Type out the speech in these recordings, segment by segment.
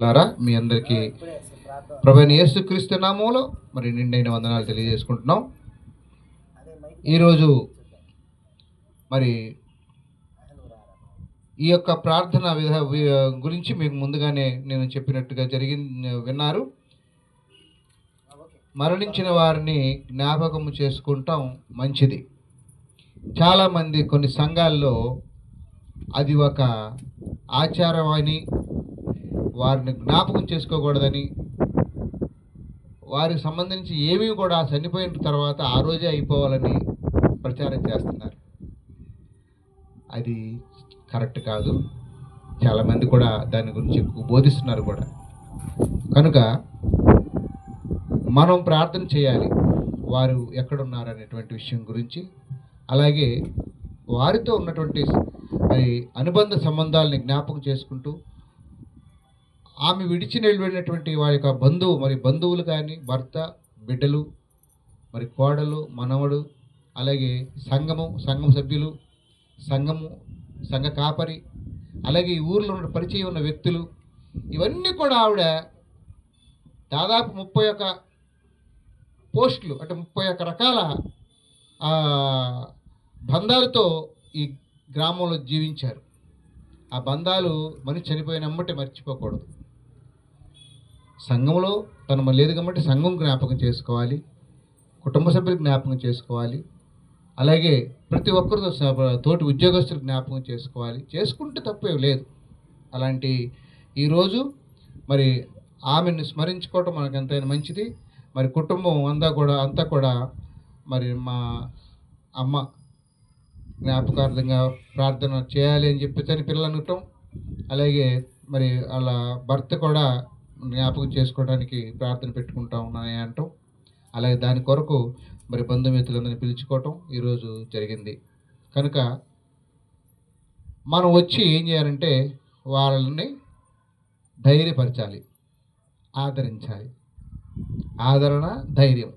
లారా మీ అందరికీ ప్రభుత్వ యేసుక్రీస్తు నామంలో మరి నిండైన వందనాలు తెలియజేసుకుంటున్నాం. ఈరోజు మరి ఈ యొక్క ప్రార్థన విధ గురించి మీకు ముందుగానే నేను చెప్పినట్టుగా జరిగి విన్నారు. మరణించిన వారిని జ్ఞాపకము చేసుకుంటాం మంచిది. చాలామంది కొన్ని సంఘాల్లో అది ఒక ఆచారం అని వారిని జ్ఞాపకం చేసుకోకూడదని వారికి సంబంధించి ఏమీ కూడా చనిపోయిన తర్వాత ఆ రోజే అయిపోవాలని ప్రచారం చేస్తున్నారు. అది కరెక్ట్ కాదు. చాలామంది కూడా దాని గురించి ఎక్కువ బోధిస్తున్నారు కూడా. కనుక మనం ప్రార్థన చేయాలి. వారు ఎక్కడున్నారు అనేటువంటి విషయం గురించి అలాగే వారితో ఉన్నటువంటి మరి అనుబంధ సంబంధాలని జ్ఞాపకం చేసుకుంటూ ఆమె విడిచి వెళ్ళినటువంటి వారి యొక్క బంధువు మరి బంధువులు కానీ భర్త బిడ్డలు మరి కోడలు మనవడు అలాగే సంఘము సంఘం సభ్యులు సంఘము సంఘ కాపరి అలాగే ఈ ఊర్లో ఉన్న పరిచయం ఉన్న వ్యక్తులు ఇవన్నీ కూడా ఆవిడ దాదాపు ముప్పై ఒక పోస్టులు అంటే ముప్పై ఒక రకాల బంధాలతో ఈ గ్రామంలో జీవించారు. ఆ బంధాలు మనిషి చనిపోయిన అమ్మటే మర్చిపోకూడదు. సంఘంలో తను లేదు కాబట్టి సంఘం జ్ఞాపకం చేసుకోవాలి కుటుంబ సభ్యులు జ్ఞాపకం చేసుకోవాలి అలాగే ప్రతి ఒక్కరితో తోటి ఉద్యోగస్తులు జ్ఞాపకం చేసుకోవాలి. చేసుకుంటే తప్పేం లేదు. అలాంటి ఈరోజు మరి ఆమెను స్మరించుకోవటం మనకు ఎంతైనా మంచిది. మరి కుటుంబం అంతా కూడా అంతా కూడా మరి మా అమ్మ జ్ఞాపకార్థంగా ప్రార్థన చేయాలి అని చెప్పి తన పిల్లలు అనటం అలాగే మరి వాళ్ళ భర్త కూడా జ్ఞాపకం చేసుకోవడానికి ప్రార్థన పెట్టుకుంటా ఉన్నాయని అంటాం. అలాగే దాని కొరకు మరి బంధుమిత్రులందరినీ పిలుచుకోవటం ఈరోజు జరిగింది. కనుక మనం వచ్చి ఏం చేయాలంటే వాళ్ళని ధైర్యపరచాలి. ఆదరించాలి. ఆదరణ ధైర్యం.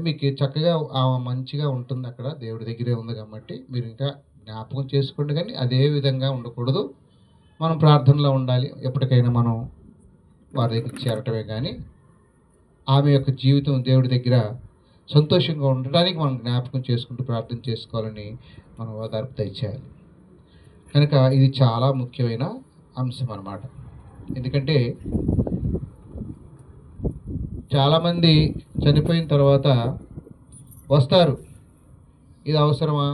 మీకు చక్కగా ఆ మంచిగా ఉంటుంది అక్కడ. దేవుడి దగ్గరే ఉంది కాబట్టి మీరు ఇంకా జ్ఞాపకం చేసుకోండి. కానీ అదే విధంగా ఉండకూడదు. మనం ప్రార్థనలో ఉండాలి. ఎప్పటికైనా మనం వారి దగ్గర చేరటమే కానీ ఆమె యొక్క జీవితం దేవుడి దగ్గర సంతోషంగా ఉండడానికి మనం జ్ఞాపకం చేసుకుంటూ ప్రార్థన చేసుకోవాలని మనం ఓదార్పు దయచేయాలి కనుక ఇది చాలా ముఖ్యమైన అంశం అన్నమాట. ఎందుకంటే చాలామంది చనిపోయిన తర్వాత వస్తారు. ఇది అవసరమా?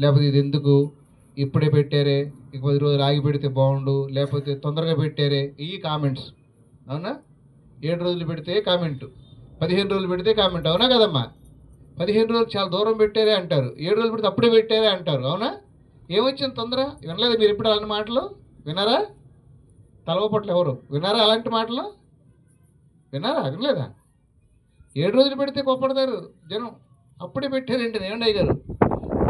లేకపోతే ఇది ఎందుకు? ఇప్పుడే పెట్టారే. ఇక పది రోజులు ఆగి పెడితే బాగుండు. లేకపోతే తొందరగా పెట్టారే. ఈ కామెంట్స్. అవునా? ఏడు రోజులు పెడితే కామెంటు. పదిహేను రోజులు పెడితే కామెంట్. అవునా కదమ్మా? పదిహేను రోజులు చాలా దూరం పెట్టారే అంటారు. ఏడు రోజులు పెడితే అప్పుడే పెట్టారే అంటారు. అవునా? ఏమొచ్చింది తొందర? వినలేదు మీరు ఇప్పుడు అలాంటి మాటలు? వినారా తలవపట్ల ఎవరు? వినారా అలాంటి మాటలు? వినారా వినలేదా? ఏడు రోజులు పెడితే కోపడతారు జనం. అప్పుడే పెట్టారండి నేనండి గారు.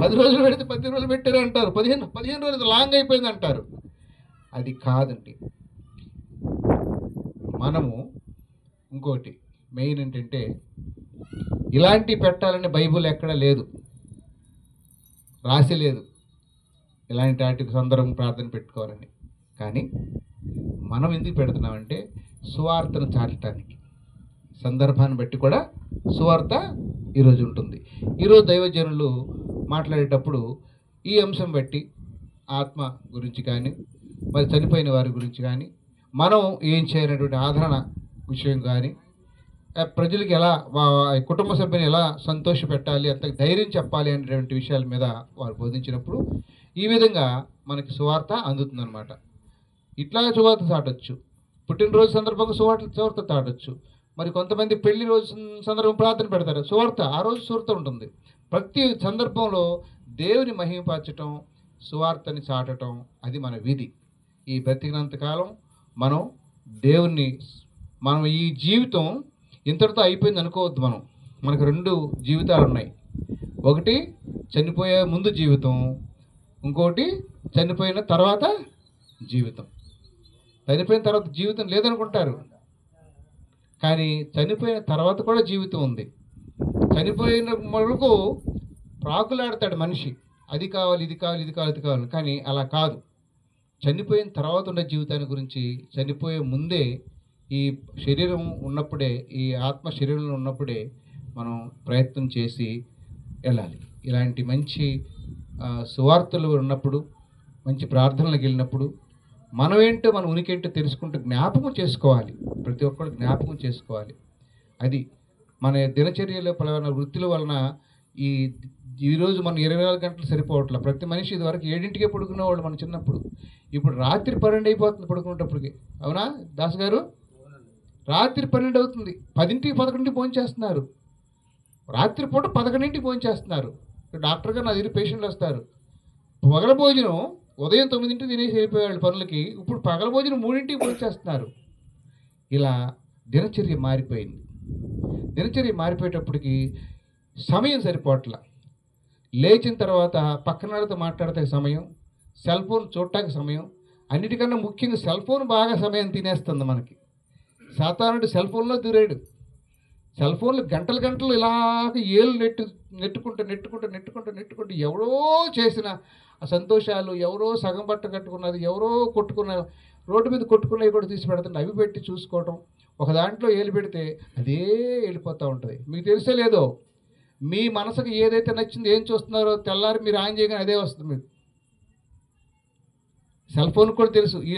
పది రోజులు పెడితే పది రోజులు పెట్టారు అంటారు. పదిహేను పదిహేను రోజులు లాంగ్ అయిపోయింది అంటారు. అది కాదండి. మనము ఇంకోటి మెయిన్ ఏంటంటే ఇలాంటి పెట్టాలని బైబుల్ ఎక్కడ లేదు. రాసి లేదు. ఇలాంటి వాటికి సందర్భం ప్రార్థన పెట్టుకోవాలని. కానీ మనం ఎందుకు పెడుతున్నామంటే సువార్తను చాటడానికి. సందర్భాన్ని బట్టి కూడా సువార్త ఈరోజు ఉంటుంది. ఈరోజు దైవజనులు మాట్లాడేటప్పుడు ఈ అంశం బట్టి ఆత్మ గురించి కానీ మరి చనిపోయిన వారి గురించి కానీ మనం ఏం చేయనటువంటి ఆదరణ విషయం కానీ ప్రజలకు ఎలా వా- కుటుంబ సభ్యుని ఎలా సంతోష పెట్టాలి అంత ధైర్యం చెప్పాలి అనేటువంటి విషయాల మీద వారు బోధించినప్పుడు ఈ విధంగా మనకి సువార్త అందుతుందన్నమాట. ఇట్లా సువార్త చాటొచ్చు. పుట్టినరోజు సందర్భంగా సువార్త సువార్త చాటొచ్చు. మరి కొంతమంది పెళ్ళి రోజు సందర్భం ప్రార్థన పెడతారు. సువార్త ఆ రోజు సువార్త ఉంటుంది. ప్రతి సందర్భంలో దేవుని మహిమపరచటం సువార్తని చాటటం అది మన విధి. ఈ బ్రతికినంత కాలం మనం దేవుణ్ణి మనం ఈ జీవితం ఇంతటితో అయిపోయింది అనుకోవద్దు మనం. మనకు రెండు జీవితాలు ఉన్నాయి. ఒకటి చనిపోయే ముందు జీవితం ఇంకోటి చనిపోయిన తర్వాత జీవితం. చనిపోయిన తర్వాత జీవితం లేదనుకుంటారు. కానీ చనిపోయిన తర్వాత కూడా జీవితం ఉంది. చనిపోయిన వరకు ప్రాకులాడతాడు మనిషి. అది కావాలి ఇది కావాలి ఇది కావాలి ఇది కావాలి. కానీ అలా కాదు. చనిపోయిన తర్వాత ఉండే జీవితాన్ని గురించి చనిపోయే ముందే ఈ శరీరం ఉన్నప్పుడే ఈ ఆత్మ శరీరంలో ఉన్నప్పుడే మనం ప్రయత్నం చేసి వెళ్ళాలి. ఇలాంటి మంచి సువార్తలు ఉన్నప్పుడు మంచి ప్రార్థనలకు వెళ్ళినప్పుడు మనం ఏంటో మన ఉనికి ఏంటో తెలుసుకుంటూ జ్ఞాపకం చేసుకోవాలి. ప్రతి ఒక్కరు జ్ఞాపకం చేసుకోవాలి. అది మన దినచర్యలో పలవన వృత్తుల వలన ఈ ఈరోజు మనం ఇరవై నాలుగు గంటలు సరిపోవట్లే. ప్రతి మనిషి ఇదివరకు ఏడింటికే పడుకునేవాళ్ళు మన చిన్నప్పుడు. ఇప్పుడు రాత్రి పన్నెండు అయిపోతుంది పడుకునేటప్పటికి. అవునా? దాస్ గారు రాత్రి పన్నెండు అవుతుంది. పదింటికి పదకొండింటికి ఫోన్ చేస్తున్నారు. రాత్రిపూట పదకొండింటికి ఫోన్ చేస్తున్నారు. డాక్టర్ గారు నా దగ్గర పేషెంట్లు వస్తారు. పగల భోజనం ఉదయం తొమ్మిదింటికి తినేసి వెళ్ళిపోయేవాళ్ళు పనులకి ఇప్పుడు పగల భోజనం మూడింటికి ఫోన్ చేస్తున్నారు. ఇలా దినచర్య మారిపోయింది. దినచర్య మారిపోయేటప్పటికి సమయం సరిపోవట్ల. లేచిన తర్వాత పక్కన వాళ్ళతో మాట్లాడితే సమయం సెల్ ఫోన్ చూడటానికి సమయం. అన్నిటికన్నా ముఖ్యంగా సెల్ ఫోన్ బాగా సమయం తినేస్తుంది మనకి. సాధారణుడు సెల్ ఫోన్లో దూరాడు. సెల్ ఫోన్లు గంటలు గంటలు ఇలాగ ఏళ్ళు నెట్టు నెట్టుకుంటూ నెట్టుకుంటూ నెట్టుకుంటూ నెట్టుకుంటూ ఎవరో చేసిన ఆ సంతోషాలు ఎవరో సగం బట్ట కట్టుకున్నది ఎవరో కొట్టుకున్న రోడ్డు మీద కొట్టుకున్నవి కూడా తీసి పెడుతుంది అవి పెట్టి చూసుకోవటం. ఒక దాంట్లో ఏలు పెడితే అదే వెళ్ళిపోతూ ఉంటుంది. మీకు తెలిసే లేదో మీ మనసుకు ఏదైతే నచ్చిందో ఏం చూస్తున్నారో తెల్లారి మీరు ఆన్ చేయగానే అదే వస్తుంది మీకు. సెల్ ఫోన్ కూడా తెలుసు ఈ